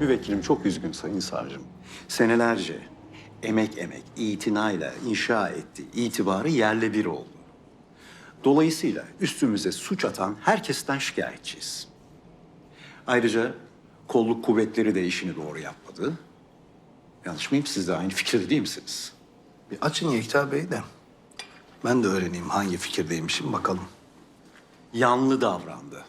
Müvekkilim çok üzgün sayın savcım. Senelerce emek emek, itinayla inşa etti. itibarı yerle bir oldu. Dolayısıyla üstümüze suç atan herkesten şikayetçiyiz. Ayrıca kolluk kuvvetleri de işini doğru yapmadı. Yanlış mıyım? Siz de aynı fikirde değil misiniz? Bir açın Yekta Bey de. Ben de öğreneyim hangi fikirdeymişim bakalım. Yanlı davrandı.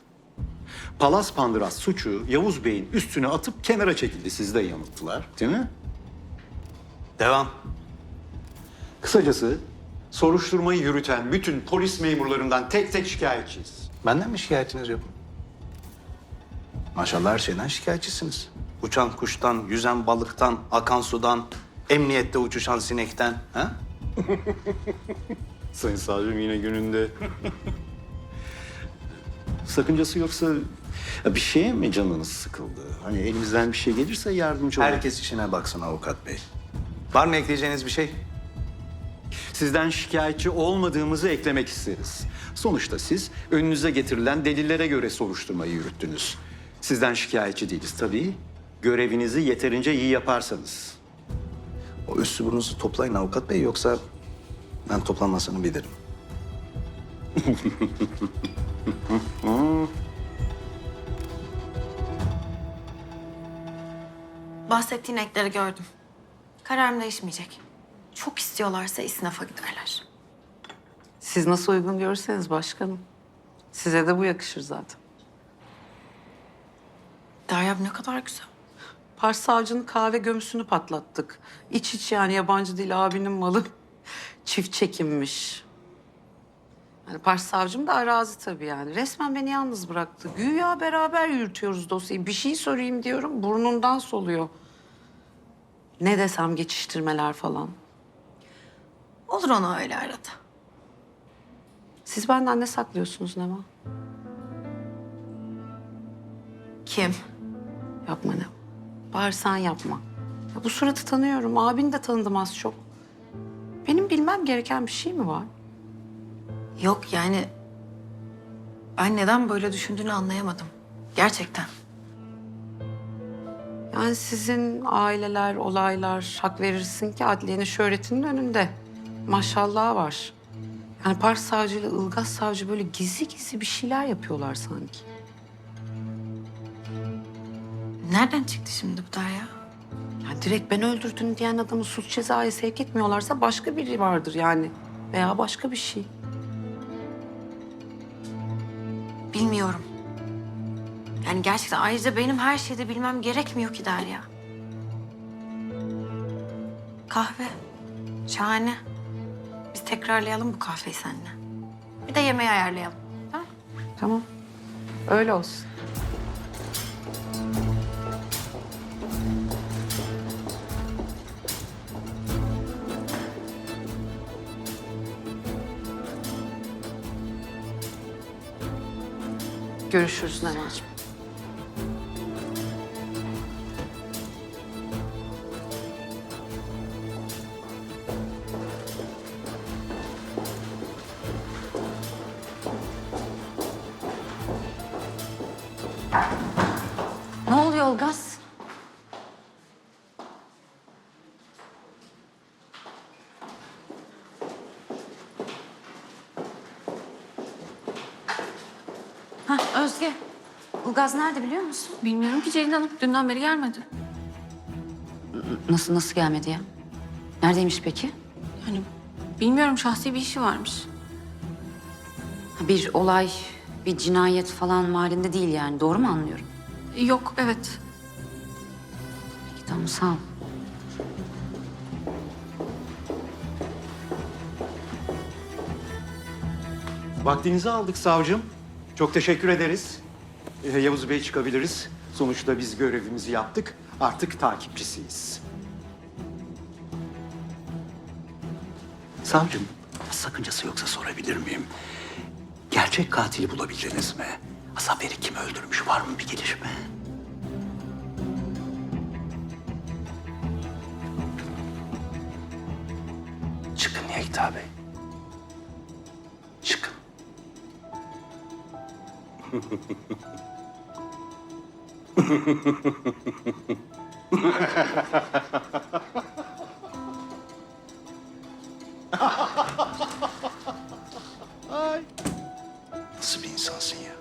Palas Pandıras suçu Yavuz Bey'in üstüne atıp kenara çekildi. Sizi de yanılttılar, değil mi? Devam. Kısacası soruşturmayı yürüten bütün polis memurlarından tek tek şikayetçiyiz. Benden mi şikayetiniz yok? Maşallah her şeyden şikayetçisiniz. Uçan kuştan, yüzen balıktan, akan sudan, emniyette uçuşan sinekten. Ha? Sayın Savcım yine gününde. Sakıncası yoksa ya bir şeye mi canınız sıkıldı? Hani elimizden bir şey gelirse yardımcı olun. Herkes işine baksın avukat bey. Var mı ekleyeceğiniz bir şey? Sizden şikayetçi olmadığımızı eklemek isteriz. Sonuçta siz önünüze getirilen delillere göre soruşturmayı yürüttünüz. Sizden şikayetçi değiliz tabii. Görevinizi yeterince iyi yaparsanız. O üslubunuzu toplayın avukat bey yoksa ben toplanmasını bilirim. Bahsettiğin ekleri gördüm. Kararım değişmeyecek. Çok istiyorlarsa isnafa giderler. Siz nasıl uygun görürseniz başkanım. Size de bu yakışır zaten. Derya ne kadar güzel. Pars savcının kahve gömüsünü patlattık. İç iç yani yabancı değil abinin malı. Çift çekinmiş. Yani Pars savcım da arazi tabii yani. Resmen beni yalnız bıraktı. Güya beraber yürütüyoruz dosyayı. Bir şey sorayım diyorum burnundan soluyor. Ne desem geçiştirmeler falan. Olur ona öyle arada. Siz benden ne saklıyorsunuz Neva? Kim? Yapma ne? Bağırsan yapma. Ya bu suratı tanıyorum. Abini de tanıdım az çok. Benim bilmem gereken bir şey mi var? Yok yani... Ben neden böyle düşündüğünü anlayamadım. Gerçekten. Yani sizin aileler, olaylar hak verirsin ki adliyenin şöhretinin önünde. Maşallah var. Yani Pars savcı ile Ilgaz savcı böyle gizli gizli bir şeyler yapıyorlar sanki. Nereden çıktı şimdi bu Derya? Yani direkt ben öldürdüm diyen adamı suç cezaya sevk etmiyorlarsa başka biri vardır yani. Veya başka bir şey. Bilmiyorum. Yani gerçekten ayrıca benim her şeyde bilmem gerekmiyor ki Derya. Kahve. Şahane. Biz tekrarlayalım bu kahveyi seninle. Bir de yemeği ayarlayalım. Tamam. Öyle olsun. Görüşürüz Nevacığım. Özge. Ilgaz nerede biliyor musun? Bilmiyorum ki Ceylin Hanım. Dünden beri gelmedi. Nasıl nasıl gelmedi ya? Neredeymiş peki? Yani bilmiyorum şahsi bir işi varmış. Bir olay, bir cinayet falan halinde değil yani. Doğru mu anlıyorum? Yok evet. Peki tamam sağ ol. Vaktinizi aldık savcım. Çok teşekkür ederiz. Ee, Yavuz Bey çıkabiliriz. Sonuçta biz görevimizi yaptık. Artık takipçisiyiz. Savcım, sakıncası yoksa sorabilir miyim? Gerçek katili bulabildiniz mi? Zafer'i kim öldürmüş? Var mı bir gelişme? Çıkın Yekta Bey. 哈哈哈哈哈！哎，视频伤心呀。